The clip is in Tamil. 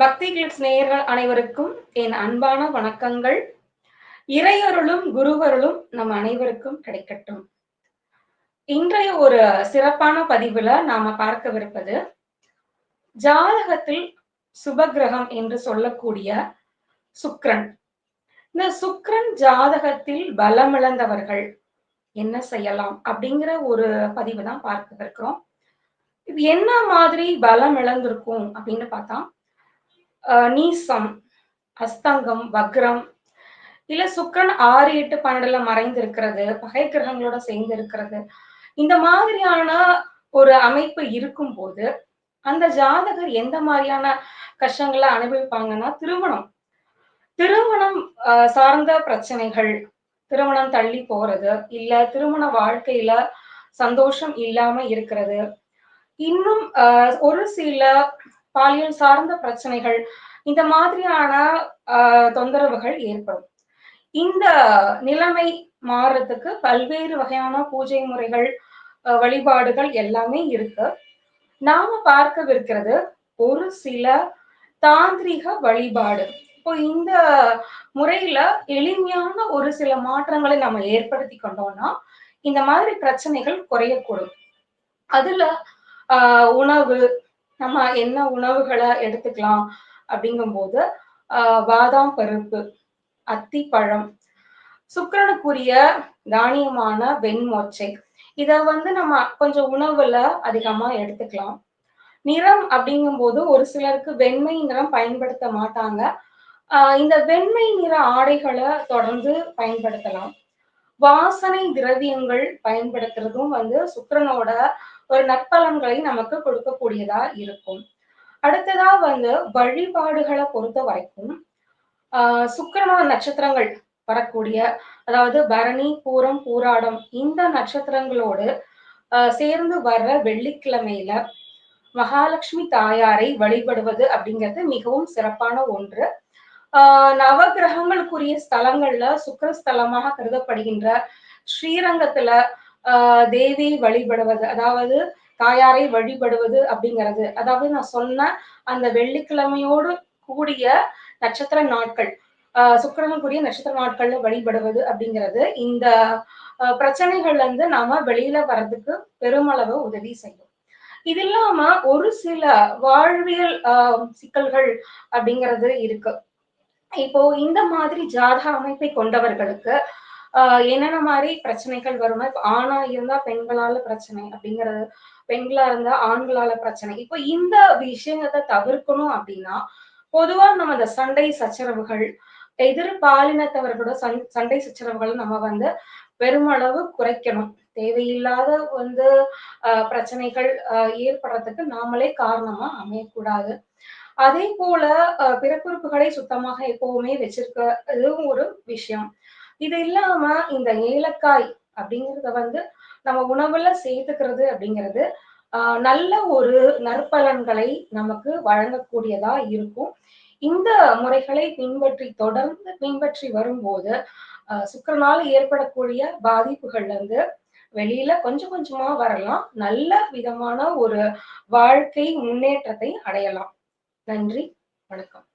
பக்தி கிளிப்ஸ் நேயர்கள் அனைவருக்கும் என் அன்பான வணக்கங்கள். இறையருளும் குருவருளும் நம் அனைவருக்கும் கிடைக்கட்டும். இன்றைய ஒரு சிறப்பான பதிவுல நாம பார்க்கவிருப்பது ஜாதகத்தில் சுபகிரகம் என்று சொல்லக்கூடிய சுக்ரன். இந்த சுக்ரன் ஜாதகத்தில் பலமிழந்தவர்கள் என்ன செய்யலாம் அப்படிங்கிற ஒரு பதிவு தான் பார்க்கவிருக்கிறோம். இது என்ன மாதிரி பலம் இழந்திருக்கும் அப்படின்னு பார்த்தா நீசம் அஸ்தங்கம் வக்ரம். இல்ல சுக்கரன் ஆறு எட்டு பன்னெண்டுல மறைந்து இருக்கிறது பகை கிரகங்களோட சேர்ந்து இருக்கிறது. இந்த மாதிரியான ஒரு அமைப்பு இருக்கும்போது அந்த ஜாதகர் எந்த மாதிரியான கஷ்டங்களை அனுபவிப்பாங்கன்னா திருமணம். திருமணம் சார்ந்த பிரச்சனைகள். திருமணம் தள்ளி போறது இல்ல திருமண வாழ்க்கையில சந்தோஷம் இல்லாம இருக்கிறது. இன்னும் ஒரு சில பாலியல் சார்ந்த பிரச்சனைகள் இந்த மாதிரியான ஆஹ், தொந்தரவுகள் ஏற்படும். இந்த நிலைமை மாறுறதுக்கு பல்வேறு வகையான பூஜை முறைகள் வழிபாடுகள் எல்லாமே இருக்கு. நாம பார்க்கவிருக்கிறது ஒரு சில தாந்திரிக வழிபாடு. இப்போ இந்த முறையில எளிமையான ஒரு சில மாற்றங்களை நம்ம ஏற்படுத்தி கொண்டோம்னா இந்த மாதிரி பிரச்சனைகள் குறையக்கூடும். அதுல ஆஹ் உணவு நம்ம என்ன உணவுகளை எடுத்துக்கலாம் அப்படிங்கும்போது ஆஹ் பாதாம் பருப்பு அத்திப்பழம் சுக்கிரனுக்குரிய தானியமான வெண்மொச்சை இத வந்து நம்ம கொஞ்சம் உணவுல அதிகமா எடுத்துக்கலாம். நிறம் அப்படிங்கும்போது ஒரு சிலருக்கு வெண்மை நிறம் பயன்படுத்த மாட்டாங்க. ஆஹ் இந்த வெண்மை நிற ஆடைகளை தொடர்ந்து பயன்படுத்தலாம். வாசனை திரவியங்கள் பயன்படுத்துறதும் வந்து சுக்கரனோட ஒரு நற்பலன்களை நமக்கு கொடுக்கக்கூடியதா இருக்கும். அடுத்ததா வந்து வழிபாடுகளை பொறுத்த வரைக்கும் ஆஹ் சுக்கிரனோட நட்சத்திரங்கள் வரக்கூடிய அதாவது பரணி பூரம் பூராடம் இந்த நட்சத்திரங்களோடு சேர்ந்து வர்ற வெள்ளிக்கிழமையில மகாலட்சுமி தாயாரை வழிபடுவது அப்படிங்கிறது மிகவும் சிறப்பான ஒன்று. ஆஹ் நவகிரகங்களுக்குரிய ஸ்தலங்கள்ல சுக்கரஸ்தலமாக கருதப்படுகின்ற ஸ்ரீரங்கத்துல ஆஹ் வழிபடுவது அதாவது தாயாரை வழிபடுவது அப்படிங்கிறது. அதாவது நான் சொன்ன அந்த வெள்ளிக்கிழமையோடு கூடிய நட்சத்திர நாட்கள் ஆஹ் கூடிய நட்சத்திர நாட்கள்ல வழிபடுவது அப்படிங்கிறது. இந்த பிரச்சனைகள்ல இருந்து நாம வெளியில வர்றதுக்கு பெருமளவு உதவி செய்யும். இது இல்லாம ஒரு சில வாழ்வியல் ஆஹ் சிக்கல்கள் அப்படிங்கிறது இருக்கு. இப்போ இந்த மாதிரி ஜாதக அமைப்பை கொண்டவர்களுக்கு ஆஹ் என்னென்ன மாதிரி பிரச்சனைகள் வரும்னா இப்போ ஆணா இருந்தா பெண்களால பிரச்சனை அப்படிங்கறது பெண்களா இருந்தா ஆண்களால பிரச்சனை. இப்போ இந்த விஷயத்தை தவிர்க்கணும் அப்படின்னா பொதுவா நம்ம இந்த சண்டை சச்சரவுகள் எதிர் பாலினத்தவர்களோட சண் சண்டை சச்சரவுகளை நம்ம வந்து பெருமளவு குறைக்கணும். தேவையில்லாத வந்து ஆஹ் பிரச்சனைகள் ஏற்படுறதுக்கு நாமளே காரணமா அமையக்கூடாது. அதே போல பிறப்புறுப்புகளை சுத்தமாக எப்பவுமே வச்சிருக்க இதுவும் ஒரு விஷயம். இது இல்லாம இந்த ஏலக்காய் அப்படிங்கறத வந்து நம்ம உணவுல சேர்த்துக்கிறது அப்படிங்கிறது ஆஹ் நல்ல ஒரு நற்பலன்களை நமக்கு வழங்கக்கூடியதா இருக்கும். இந்த முறைகளை பின்பற்றி தொடர்ந்து பின்பற்றி வரும்போது சுக்கரனால் ஏற்படக்கூடிய பாதிப்புகள்ல இருந்து வெளியில கொஞ்சம் கொஞ்சமா வரலாம். நல்ல விதமான ஒரு வாழ்க்கை முன்னேற்றத்தை அடையலாம். நன்றி. வணக்கம்.